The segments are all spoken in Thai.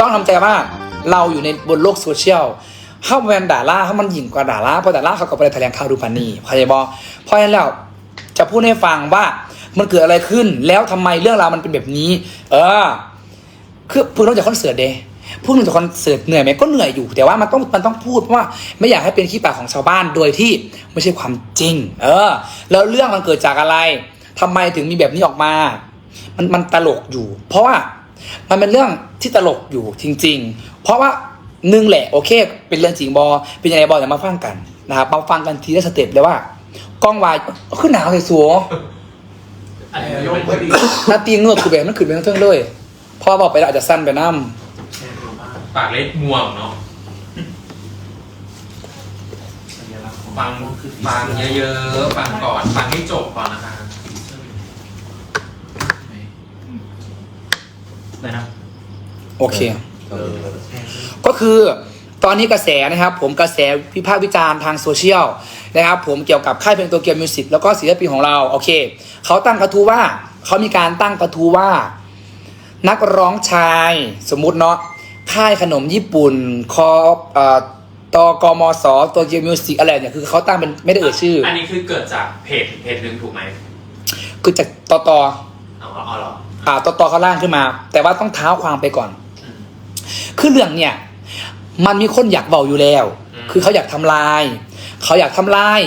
ต้องทำใจว่าเราอยู่ในบนโลกโซเชียลถ้าแวนด่าล่าถ้ามันหยิ่งกว่าด่าล่าเพราะด่าล่าเขาก็ไปแถลงข่าวดูพันนี่พยาบอเพราะฉะนั้นแล้วจะพูดให้ฟังว่ามันเกิดอะไรขึ้นแล้วทำไมเรื่องราวมันเป็นแบบนี้ เออ คือพูดนอกจากคอนเสิร์ตเดยพูดนอกจากคอนเสิร์ตเหนื่อยไหมก็เหนื่อยอยู่ แต่ว่ามันต้องมันต้องพูดเพราะว่าไม่อยากให้เป็นขี้ปากของชาวบ้านโดยที่ไม่ใช่ความจริง เออ แล้วเรื่องมันเกิดจากอะไรทำไมถึงมีแบบนี้ออกมา มันมันตลกอยู่ เพราะว่า มันเป็นเรื่องที่ตลกอยู่จริง ๆ เพราะว่าหนึ่งแหละโอเค เป็นเรื่องจริงบอเป็นยังไงบอเดี๋ยวมาฟังกันนะครับมาฟังกันทีละสเต็ปเลยว่ากล้องวายขึ้นหนาวเลยสัวอันนี้ยกพอดีนาตีเงือกคือแบบมันขึ้นไปทั้งเทิงเลยพอบอกไปแล้วอาจจะสั้นไปน้ำปากเล็กง่วงเนาะฟังฟังเยอะๆฟังก่อนฟังให้จบก่อนนะคะ ได้นะโอเคก็คือตอนนี้กระแสนะครับ ผมกระแสวิพากษ์วิจารณ์ทางโซเชียลนะครับ ผมเกี่ยวกับค่ายเพลงตัวเกียวมิวสิกแล้วก็ศิลปินของเราโอเคเขาตั้งกระทู้ว่าเขามีการตั้งกระทู้ว่า นักร้องชายสมมุติเนาะค่ายขนมญี่ปุ่นคอเอ่อตกมสตัวเกียวมิวสิกอะไรเนี่ยคือเขาตั้งเป็นไม่ได้เอ่ยชื่อ อันนี้คือเกิดจากเพจเพจหนึ่งถูกไหมคือจากตตอ๋ออ๋อเหรอ อ่าตตเขาล่างขึ้นมา แต่ว่าต้องเท้าความไปก่อนอืมคือเรื่องเนี่ย มันมีคนอยากเบาอยู่แล้วอืมคือเขาอยากทำลาย เขาอยากทำลาย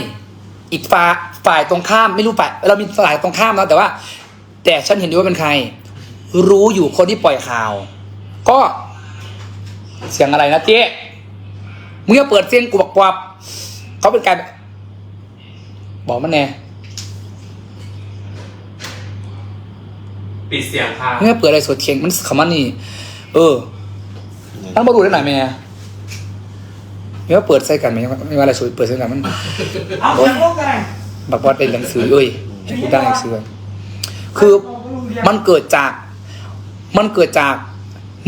อีกฝ่ายฝ่ายตรงข้ามไม่รู้ฝ่ายเรามีฝ่ายตรงข้ามนะแต่ว่า แต่ฉันเห็นด้วยว่าเป็นใคร รู้อยู่คนที่ปล่อยข่าว ก็เสียงอะไรนะเจ๊มึงจะเปิดเสียงกูบอกกวับเขาเป็นการบอกมันแน่ ปิดเสียงค่ะมึงจะเปิดอะไรสดเคียงมันคำมันนี่ เออตั้งมาดูได้ไหนแม่ไม่ว่าเปิดใส่กันไหมไม่ว่าอะไรสวยเปิดใส่กันมันเอาเสียงลงกันบักวัดเป็นหนังสือเอ้ยให้พูดได้หนังสือคือมันเกิดจาก มันเกิดจาก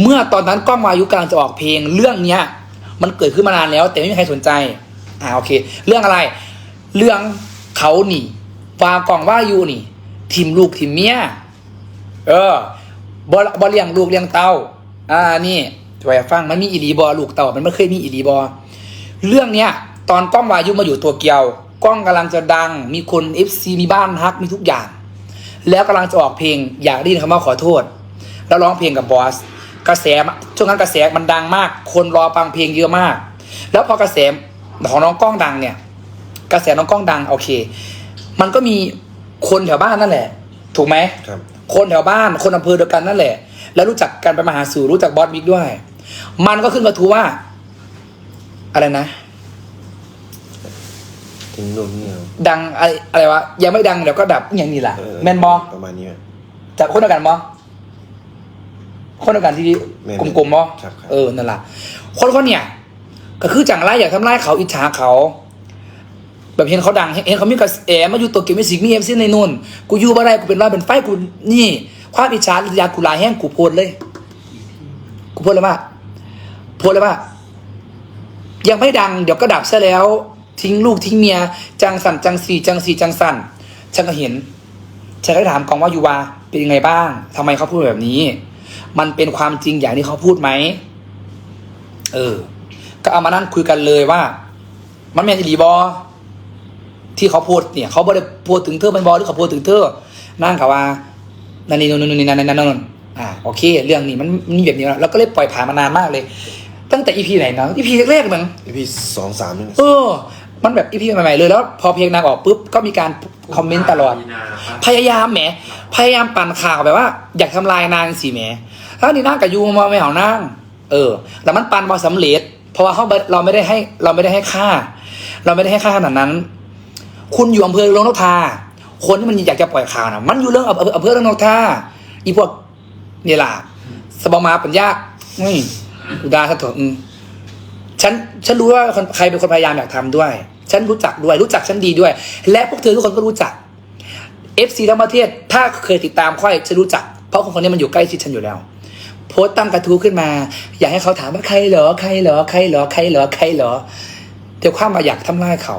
เมื่อตอนนั้นกล้องวายุกำลังจะออกเพลง เรื่องเนี้ย มันเกิดขึ้นมานานแล้ว แต่ไม่มีใครสนใจ อ่าโอเค เรื่องอะไร เรื่องเขานี่วากล่องว่าอยู่นี่ ทีมลูกทีมเมีย เออบอบอเลี้ยงลูกเลี้ยงเต้า อ่านี่จะไปฟังมันมีอีหลีบอลูกเต่ามันไม่เคยมีอีหลีบอเรื่องเนี้ย ตอนกล้องวายุมาอยู่ตัวเกียว กล้องกำลังจะดัง มีคนเอฟซีมีบ้านฮักมีทุกอย่าง แล้วกำลังจะออกเพลงอยากได้ยินคำว่าขอโทษ แล้วร้องเพลงกับบอสกระแสช่วงนั้นกระแสมันดังมาก คนรอฟังเพลงเยอะมาก แล้วพอกระแสของน้องกล้องดังเนี่ย กระแสน้องกล้องดังโอเค มันก็มีคนแถวบ้านนั่นแหละ ถูกไหมครับ คนแถวบ้านคนอำเภอเดียวกันนั่นแหละ แล้วรู้จักกันไปมาหาสู่รู้จักบอสบิ๊กด้วย มันก็ขึ้นกระทู้ว่า อะไรนะทิ้งนู่นนี่เอาดังอะไรอะไรวะยังไม่ดังเดี๋ยวก็ดับอหย่างนี้แหละเออแมนบอประมาณนี้ไหมจากคนเดียวกันบอคนเดียวกันที่แม่นกลมๆบอครับครับ เออนั่นแหละคนคนเนี่ย ก็คือจังไรอยากทำร้ายเขาอิจฉาเขา แบบเห็นเขาดัง เห็นเขามีกระแสมาอยู่ตัวเกมมิสิกมีเอ็มซีในนู่นกูอยู่บ่ได้กูเป็นร้อยเป็นไฟกูนี่ความอิจฉาอยากกูลายแห้งกูโพดเลย กูโพดเลยว่าพูดเลยว่า ยังไม่ดังเดี๋ยวก็ดับซะแล้ว ทิ้งลูกทิ้งเมีย จังสันจังสีจังสีจังสันฉันก็เห็นฉันก็ถามกองว่ายูวาเป็นยังไงบ้างทำไมเขาพูดแบบนี้ มันเป็นความจริงอย่างที่เขาพูดไหมเออ ก็เอามานั่งคุยกันเลยว่า มันแมนอีหลีบอ ที่เขาพูดเนี่ยเขาบอได้พูดถึงเธอเป็นบอหรือเขาพูดถึงเธอนั่งกับว่านั่นนี่นู่นนี่นั่นนั่นนั่นนั่นอ่าโอเค เรื่องนี้มันมีแบบนี้แล้วเราก็เลยปล่อยผ่านมานานมากเลย ตั้งแต่อีพีไหนเนาะอีพีแรกๆมั้งอีพีสองสามนี่เออ มันแบบอีพีใหม่ๆเลยแล้ว พอเพลงนางออกปุ๊บก็มีการคอมเมนต์ตลอดมีนาปะพยายามแหม พยายามปั่นข่าวแบบว่า อยากทำลายนางสิแหมแล้วนี่นางกับยูมาไม่เอานางเออแล้วมันปั่นมาสำเร็จ เพราะว่าเขาเราไม่ได้ให้เราไม่ได้ให้ค่า เราไม่ได้ให้ค่าขนาดนั้น คุณอยู่อำเภอเรืองนกทา คนที่มันอยากจะปล่อยข่าวนะมันอยู่เรื่องอำเภอเรืองนกทาอีพวกเนี่ยล่ะสบมาปัญญาอุดาสะถมฉันฉันรู้ว่าคนใครเป็นคนพยายามอยากทำด้วย ฉันรู้จักด้วย รู้จักฉันดีด้วย และพวกเธอทุกคนก็รู้จักเอฟซีทั้งประเทศ ถ้าเคยติดตามค่อยจะรู้จัก เพราะคนคนนี้มันอยู่ใกล้ชิดฉันอยู่แล้ว โพสต์ตั้งกระทู้ขึ้นมา อยากให้เขาถามว่าใครเหรอใครเหรอใครเหรอใครเหรอใครเหรอเดี๋ยวความมาอยากทำลายเขา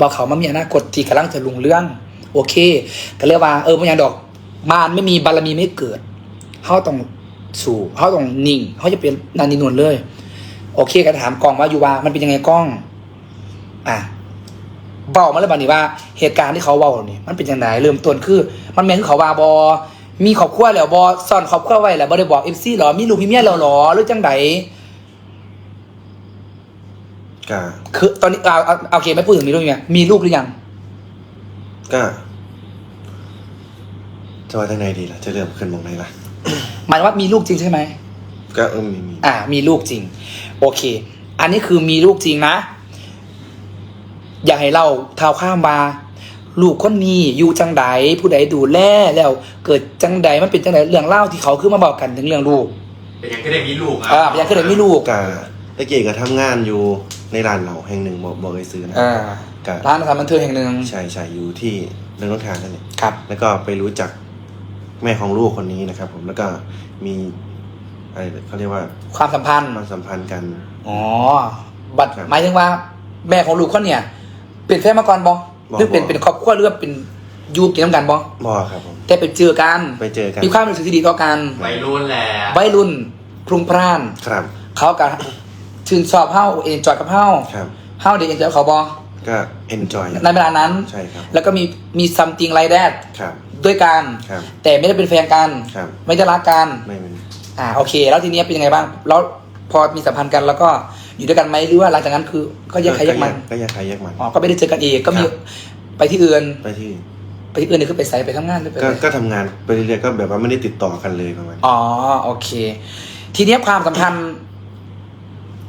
บอกเขามามีอนาคตที่กำลังจะลุงเรื่อง โอเค ก็เรียกว่าเออมันยังดอกมารไม่มีบารมีไม่เกิดเขาต้องสู่เขาต้องนิ่งเขาจะเป็นนันนินวลเลย โอเคก็ถามกล้องว่าอยู่ว่ามันเป็นยังไงกล้อง อะเบามาเลยบัดนี้ว่าเหตุการณ์ที่เขาเบาเนี่ยมันเป็นยังไงเริ่มต้นคือ มันแม่นคือเขาว่าบอมีครอบครัวแล้วบอซ่อนครอบครัวไว้แล้วบอได้บอกเอฟซีหรอมีลูกมีเมียแล้วหรอหรือจังได ก็คือตอนนี้เอาเอาเอาโอเคไม่พูดถึงมีลูกยังมีลูกหรือยัง ก็จะว่าทางไหนดีล่ะ จะเริ่มขึ้นมองไหนล่ะ หมายว่ามีลูกจริงใช่ไหม ก็เออมีมีอ่า มีลูกจริง โอเค อันนี้คือมีลูกจริงนะ อยากให้เราเท้าข้ามมาลูกคนนี้อยู่จังใดผู้ใดดูแลแล้ว เกิดจังใดมันเป็นจังใดเรื่องเล่าที่เขาคือมาบอกกันถึงเรื่องลูกเป็นยังก็ได้มีลูกอะอ่าอยากคือได้มีลูก ก็ตะเกียก็ทำงานอยู่ ในร้านเหล่าแห่งหนึ่งบอกบอกเลยซื้อนะอ่าก็ร้านอาหารบันเทิงแห่งหนึ่งใช่ใช่อยู่ที่เรื่องรถทางนั่นเองครับ แล้วก็ไปรู้จักแม่ของลูกคนนี้นะครับ ผมแล้วก็มีอะไรเขาเรียกว่าความสัมพันธ์ความสัมพันธ์กันอ๋อบัตรครับหมายถึงว่าแม่ของลูกคนเนี่ยเป็นแฟนมาก่อนบอบ่หรือเป็นบ่เป็นครอบครัวหรือว่าเป็นอยูกินน้ำกันบอบอครับผมแต่ไปเจอกันไปเจอกันมีความรู้สึกที่ดีต่อกันวัยรุ่นแหละวัยรุ่นพรุงพร่านครับเขากับ ชื่นชอบเฮ้าเอ็นจอยกับเฮ้าครับเฮ้าเด็กเอ็นจอยเขาบอก็ enjoy ในเวลานั้นใช่ครับแล้วก็มีมี something like that ครับด้วยกันครับแต่ไม่ได้เป็นแฟนกันครับไม่ได้รักกันไม่เป็นอ่าโอเค แล้วทีเนี้ยเป็นยังไงบ้างแล้วพอมีสัมพันธ์กันแล้วก็อยู่ด้วยกันไหมหรือว่าหลังจากนั้นคือก็แยกใครแยกมันก็แยกใครแยกมันอ๋อก็ไม่ได้เจอกันอีกก็มีครับไปที่อื่นไปที่ไปที่อื่นนี่คือไปใส่ไปทำงานหรือไปก็อะไรก็ทำงานไปเรื่อยๆก็แบบว่าไม่ได้ติดต่อกันเลยประมาณนี้อ๋อโอเค ทีเนี้ยความสัมพันธ์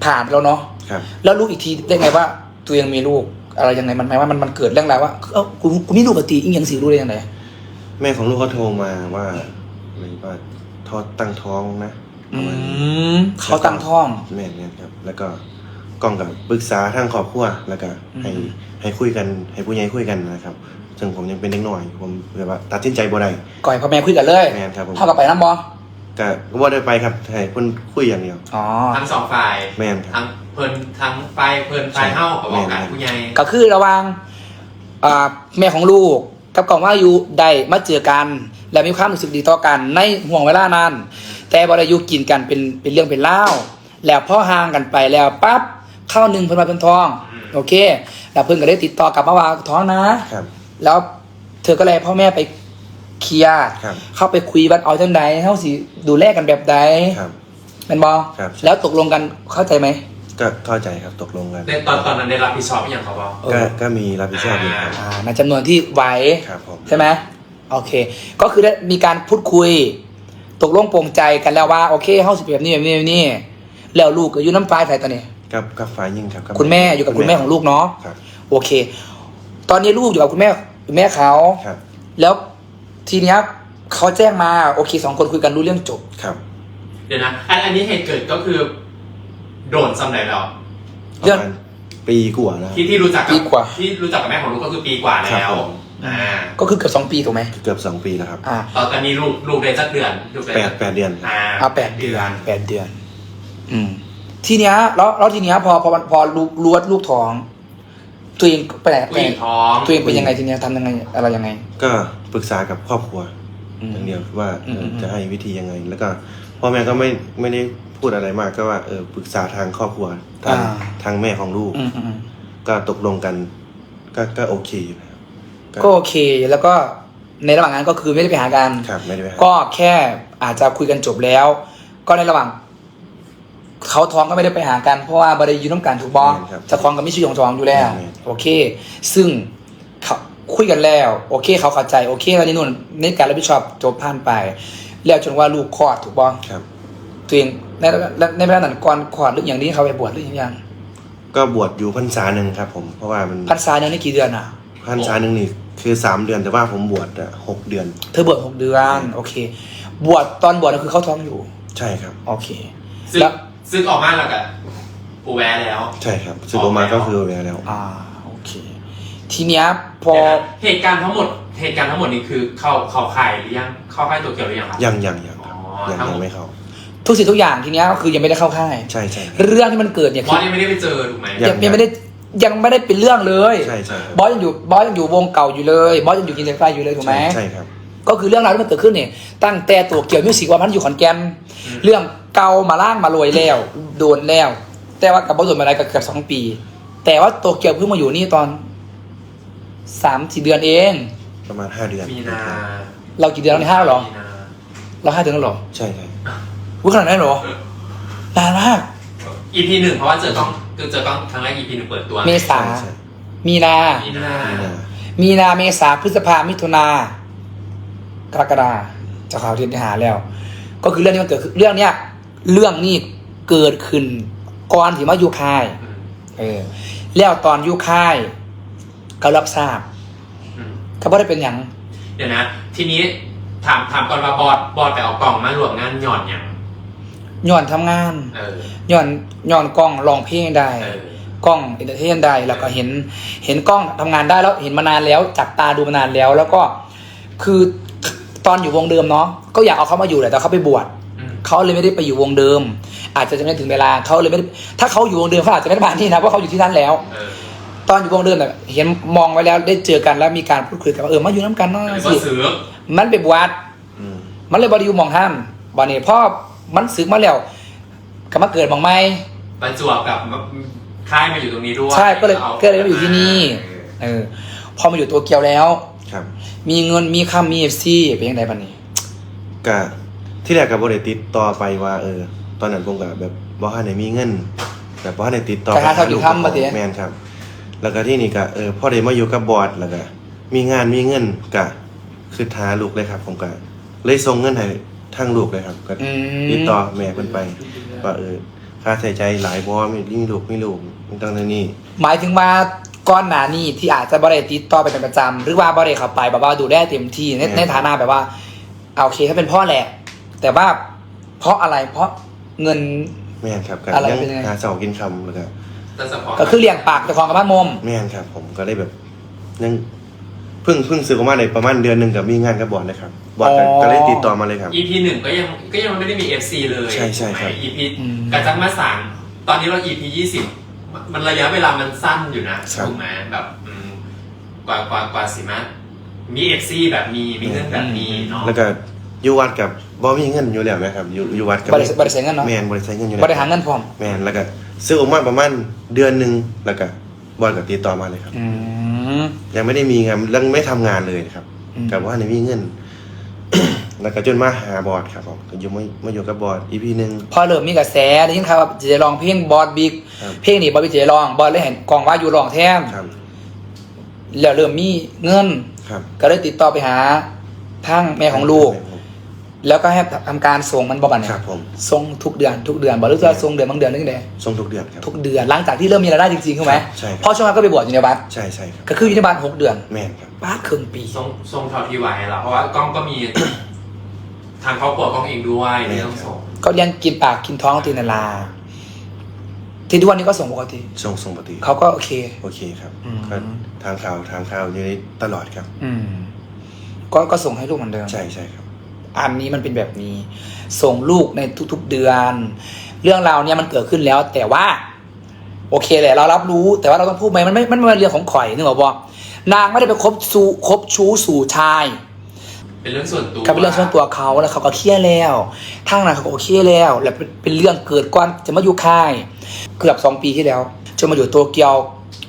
ผ่านไปแล้วเนาะครับ แล้วรู้อีกทีได้ไงว่า ตัวเองมีลูก อะไรยังไงมันหมายว่ามันมันเกิดเรื่องราวว่าเอ้ากูกูมีลูกปกติอีกยังสิรู้ได้ยังไงแม่ของลูกเขาโทรมาว่าอะไรว่าทอดตั้งท้องนะปอืระมาณนี้มเขาตั้งท้องแม่นเนี่ยครับ แล้วก็กล้องกับปรึกษาทางครอบครัวแล้วก็ให้อืมให้คุยกันให้ผู้ใหญ่คุยกันนะครับซึ่งผมยังเป็นเด็กน้อย ผมแบบว่าตัดสินใจบ่ได้ก่อยพ่อแม่คุยกันเลยแม่นครับผมเท่ากับไปน้ำบอ ก็บ่ได้ไปครับให้เพิ่นคุยอย่างเดียว อ๋อ ทั้งสองฝ่ายแม่นครับ ทั้งเพลินทั้งไปเพลินไปเฮ้ากับบอกกันผู้ใหญ่ก็คือระหว่างอ่าแม่ของลูกกับกล่องว่าอยู่ได้มาเจอกัน และมีความรู้สึกดีต่อกันในห่วงเวลานั้น แต่บรยุกินกันเป็นเป็นเรื่องเป็นเล่าวแล้วพอห่างกันไปแล้วปั๊บเข้าหนึ่งเพิ่นมาเป็นทอง โอเค แล้วเพิ่นก็ได้ติดต่อกลับมาว่าท้องนะ ครับ แล้วเธอก็เลยให้พ่อแม่ไป เคลียร์ครับ เข้าไปคุยว่าเอาจังใดเฮาสิดูแลกันแบบใดครับ แมันบอครับ แล้วตกลงกันเข้าใจไหมก็เข้าใจครับตกลงกันในตอนตอนนั้นได้รับผิดชอบอย่างเขาบอก เออก็ก็มีรับผิดชอบอยู่ครับอ่าในจำนวนที่ไหว ครับผม ใช่ไหมโอเค ก็คือได้มีการพูดคุย ตกลงปรงใจกันแล้วว่า โอเคเฮาสิเป็นแบบนี้แบบนี้แบบนี้ แล้วลูกก็อยู่น้ำปลายไทยตอนนี้ กับกับฝ่ายยิงครับคุณแม่อยู่กับคุณแม่ของลูกเนาะครับ โอเค ตอนนี้ลูกอยู่กับคุณแม่คุณแม่เขา ครับ แล้ว ทีเนี้ยเขาแจ้งมาโอเคสองคนคุยกันรู้เรื่องจบ ครับ เดี๋ยวนะ อันอันนี้เหตุเกิดก็คือ โดนสำเร็จแล้วปเรื่องระมาณปีกว่าแล้ว ที่ที่รู้จักกัปีกว่า ที่รู้จักกับแม่ของลูกก็คือปีกว่าครัแล้บวผม อ่าก็คือเกือบสองปีถูกไหมเกือบสองปีแล้วครับอ่าตอนตอนนี้ลูกลูกได้สักเดือนลูกได้แปดแปดเดือนอ่าเอาแปดเดือนแปดเดือน อืม ทีเนี้ยแล้วแล้วทีเนี้ยพอพอพอรู้รู้ว่าลูกท้อง ตัวเองไปไหนผู้หญิงท้องตัวเองเป็นยังไงทีเนี้ยทำยังไงอะไรยังไง ก็ปรึกษากับครอบครัวอืม อย่างเดียวว่าเอออมอืมจะให้วิธียังไง แล้วก็พ่อแม่ก็ไม่ไม่ได้พูดอะไรมากก็ว่าเออปรึกษาทางครอบครัวทางอ่า ทางแม่ของลูก อืมอืมอืมก็ตกลงกัน ก็ก็โอเคอยู่นะครับก็โอเคแล้วก็ในระหว่างนั้นก็คือไม่ได้ไปหากัน ครับไม่ได้ไปหาก็แค่อาจจะคุยกันจบแล้ว ก็ในระหว่าง เขาท้องก็ไม่ได้ไปหากันเพราะว่าบริยุน้ำกันถูกบอแม่นครับจะท้องกับมิชุยองท้องอยู่แล้วแม่นโอเค ซึ่งเขาคุยกันแล้ว โอเค เขาเข้าใจโอเคแล้วนี่นู่นในการรับผิดชอบจบผ่านไป แล้วจนว่าลูกคลอดถูกบอครับตัวเองในในในเวลานั้นก่อนคลอดหรืออย่างนี้เขาไปบวชหรือยังยังก็บวชอยู่พรรษาหนึ่งครับผมเพราะว่ามันพรรษาเนี่ยนี่กี่เดือนอะพรรษาหนึ่งนี่คือสามเดือนแต่ว่าผมบวชอะหกเดือน เธอบวชหกเดือน โอเค บวชตอนบวชก็คือเขาท้องอยู่ ใช่ครับ โอเคซึ่งแล้ว ซึ่งออกมาแล้วกับปูแวร์แล้ว ใช่ครับสึกออกมาก็คือเวลาแล้ว อ่าโอเค ทีเนี้ยพอ เดี๋ยวนะเหตุการณ์ทั้งหมด เหตุการณ์ทั้งหมดนี้คือเข้าเข้าข่ายหรือยังเข้าข่ายตัวเกี่ยวหรือยังครับ ยังยังยังครับอ๋อยังทั้งหมยัดงไม่เข้า ทุกสิ่งทุกอย่างทีเนี้ยก็คือยังไม่ได้เข้าค่าย ใช่ใช่ครับ เรื่องที่มันเกิดเนี่ยบคืออสยังไม่ได้ไปเจอถูกไหมยัยั ง ยังไม่ได้ยังไม่ได้เป็นเรื่องเลย ใช่ใช่ครับบอสยังอยู่บอสยังอยู่วงเก่าอยู่เลย บอสยังอยู่กินเซนไฟอยู่เลยถูกไหมใช่ใช่ครับ ก็คือเรื่องราวที่มันเกิดขึ้นเนี่ยตั้งแต่ตัวเกี่ยวมิวสิกว่ามันอยู่ขอนแก่นเรื่องเกามาล่างมาลอยแล้วโดนแล้ว แต่ว่ากับบโดนมาได้ก็เกือบสองปี แต่ว่าตัวเกี่ยวเพิ่งมาอยู่นี่ตอนสามสี่เดือนเอง ประมาณห้าเดือนมีนา เรากี่เดือนแล้วนี่ห้าแล้วเหรอมีนาเราห้าเดือนแล้วเหรอ ใช่ใช่วุ้ยขนาดนั้นเหรอนานมาก EP หนึ่งเพราะว่าเจอกล้องเจอกล้องครั้งแรก EP หนึ่งเปิดตัว เมษาใช่ใช่มีนามีนา มีนา มีนาเมษาพฤษภามิถุนา กรกฎาจะข่าวเทียนหาแล้ว ก็คือเรื่องนี้มันเกิดขึ้นเรื่องเนี้ยเรื่องนี้เกิดขึ้นก่อนที่มาอยู่ค่ายอืมเออ แล้วตอนอยู่ค่ายก็รับทราบอืมก็ไม่ได้เป็นอย่างเดี๋ยวนะ ทีนี้ถามถามก่อนว่าบอสบอสไปเอากล่องมารวมงานหย่อนอย่างย้อนทำงานเออย้อนย้อนกล้องลองเพลงได้เออกล้องเอนเตอร์เทนได้แล้วก็เห็นเห็นกล้องทำงานได้แล้วเห็นมานานแล้วจับตาดูมานานแล้ว แล้วก็คือ ตอนอยู่วงเดิมเนาะก็อยากเอาเขามาอยู่แหละแต่เขาไปบวชอืมเขาเลยไม่ได้ไปอยู่วงเดิม อาจจะยังไม่ถึงเวลาเขาเลยไม่ได้ถ้าเขาอยู่วงเดิมเขาอาจจะไม่ได้มาที่นะเพราะเขาอยู่ที่นั่นแล้วเออตอนอยู่วงเดิมเนี่ยเห็นมองไว้แล้วได้เจอกันแล้วมีการพูดคุยกันว่าเออมาอยู่น้ำกันเนาะแต่สิก็ซื้อมันไปบวชอืมมันเลยบริยูมองห้ามบอนี่พ่อมันสึกมาแล้วก็มาเกิดมองไม่ประจวบกับค่ายมาอยู่ตรงนี้ด้วยใช่ก็เลยอาก็เลยมาอยู่ที่นี่เออเออพอมาอยู่ตัวเกียวแล้ว ครับมีเงินมีค่ามีเอฟซีเป็นยังไงบ้างนี่กะที่แรกกับบริติดต่อไปว่า เออ ตอนนั้นผมกับแบบบ่ฮันได้มีเงินแบบบ่ฮันได้ติดต่อแต่ถ้าเขาอยู่ทำมาเถอะแมนครับ แล้วก็ที่นี่ก็เออพอได้มาอยู่กับบอร์ดแล้วก็มีงานมีเงินกะคือท้าลูกเลยครับ ผมก็เลยส่งเงินให้ทางลูกเลยครับ ก็อืมติดต่อแม่เพิ่นไปว่าเออค่าใช้ใจายหลายบ่มีมีลูกมีลูกมีตั้งแต่นี้หมายถึงว่า ก้อนหนานี่ที่อาจจะบริติดต่อไปเป็นประจำหรือว่าบริเข้าไปแบบว่าดูแลเต็มที่ในอืมในฐานะแบบว่าเอาโอเคถ้าเป็นพ่อแหละ แต่ว่าเพราะอะไรเพราะเงิน แม่นครับก็อะไรยังเป็นไง หาเสากินคำแล้วก็แต่เฉพาะก็คือเลี้ยงปากแต่ความกับบ้านมม แม่นครับ ผมก็ได้แบบยังเพิ่งเพิ่งซื้อออกมาในประมาณเดือนหนึ่งกับมีงานกับบอร์ดเลยครับบอร์ดก็ก็เลยติดต่อมาเลยครับ EP หนึ่งก็ยังก็ยังไม่ได้มี FC เลยใช่ใช่ครับ ถูกไหม EP อืม กระจังมาสามตอนนี้เรา EP ยี่สิบ มันระยะเวลามันสั้นอยู่นะครับถูกไหมแบบอืมกว่ากว่ากว่าสิมามี FC แบบมีมีเรื่องแบบนี้เนาะแล้วก็อยู่วัดกับบอมีเงินอยู่แล้วนะครับอยู่อยู่วัดกับบริบริเสียเงินเนาะแมนบริษัทเงินอยู่บแล้วริหารเงินพร้อมแมนแล้วก็ซื้อออกมาประมาณเดือนหนึ่งแล้วก็บอร์ดก็ติดต่อมาเลยครับ อืมยังไม่ได้มีงานยังไม่ทำงานเลยครับอืมกับว่าในมีเงิน แล้วก็จนมาหาบอร์ดครับผมก็อยู่มามาอยู่กับบอร์ดอีพีหนึ่ง พอเริ่มมีกระแสได้ยินข่าวว่าจะลองเพลงบอสบิ๊กครับ เพลงนี้บอสบิ๊กจะลองบอสเลยเห็นกองว่าอยู่ลองแท้มครับแล้วเริ่มมีเงิน ครับก็เลยติดต่อไปหาทางแม่ของลูก แล้วก็ให้ทำการส่งมันบอบันครับผม ส่งทุกเดือนทุกเดือนบอกหรือว่าส่งเดือนบางเดือนนึงเดือนส่งทุกเดือนครับ ทุกเดือนหลังจากที่เริ่มมีรายได้จริงๆใช่ไหมใช่ครับ เพราะช่วงนั้นก็ไปบวชอยู่ในวัดใช่ใช่ครับ ก็คืออยู่ในบ้านหกเดือนแม่นครับบ้าครึ่งปี ทรงทรงเท่าที่ไหวเราเพราะว่ากล้องก็มี ทางครอบครัวกล้องเองด้วยที่ต้องส่งก็เลี้ยงกินปากกินท้องตีนาลา ที่ทุกวันนี้ก็ส่งปกติ ส่งส่งปกติเขาก็โอเค โอเคครับอืม ก็ทางข่าวทางข่าวอยู่ในตลอดครับ อืม ก็ก็ส่งให้ลูกเหมือนเดิม ใช่ใช่ครับ อันนี้มันเป็นแบบนี้ ส่งลูกในทุกๆเดือน เรื่องราวเนี่ยมันเกิดขึ้นแล้ว แต่ว่า โอเคแหละเรารับรู้ แต่ว่าเราต้องพูดไหมมันไม่มันไม่เป็นเรื่องของข่อยนึกออกปะนางไม่ได้ไปคบชูคบชู้สู่ชาย เป็นเรื่องส่วนตัว ก็เป็นเรื่องส่วนตัวเขาแล้วเขาก็เคลียร์แล้วทางนั้นเขาก็โอเคแล้ว แล้วเป็นเป็นเรื่องเกิดก่อนจะมาอยู่ค่าย เกือบสองปีที่แล้วจนมาอยู่โตเกียว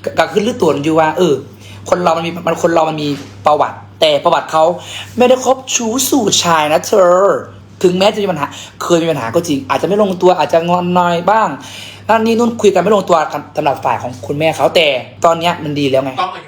ก็ก็ขึ้นรื้อตัวอยู่ว่า เออ คนเรามันมีมันคนเรามันมีประวัติ แต่ประวัติเขาไม่ได้คบชู้สู่ชายนะเธอ ถึงแม้จะมีปัญหา เคยมีปัญหาก็จริง อาจจะไม่ลงตัวอาจจะงอนน้อยบ้างนั่นนี่นู่นคุยกันไม่ลงตัวกันสำหรับฝ่ายของคุณแม่เขาแต่ ตอนเนี้ยมันดีแล้วไงกล้องอายุ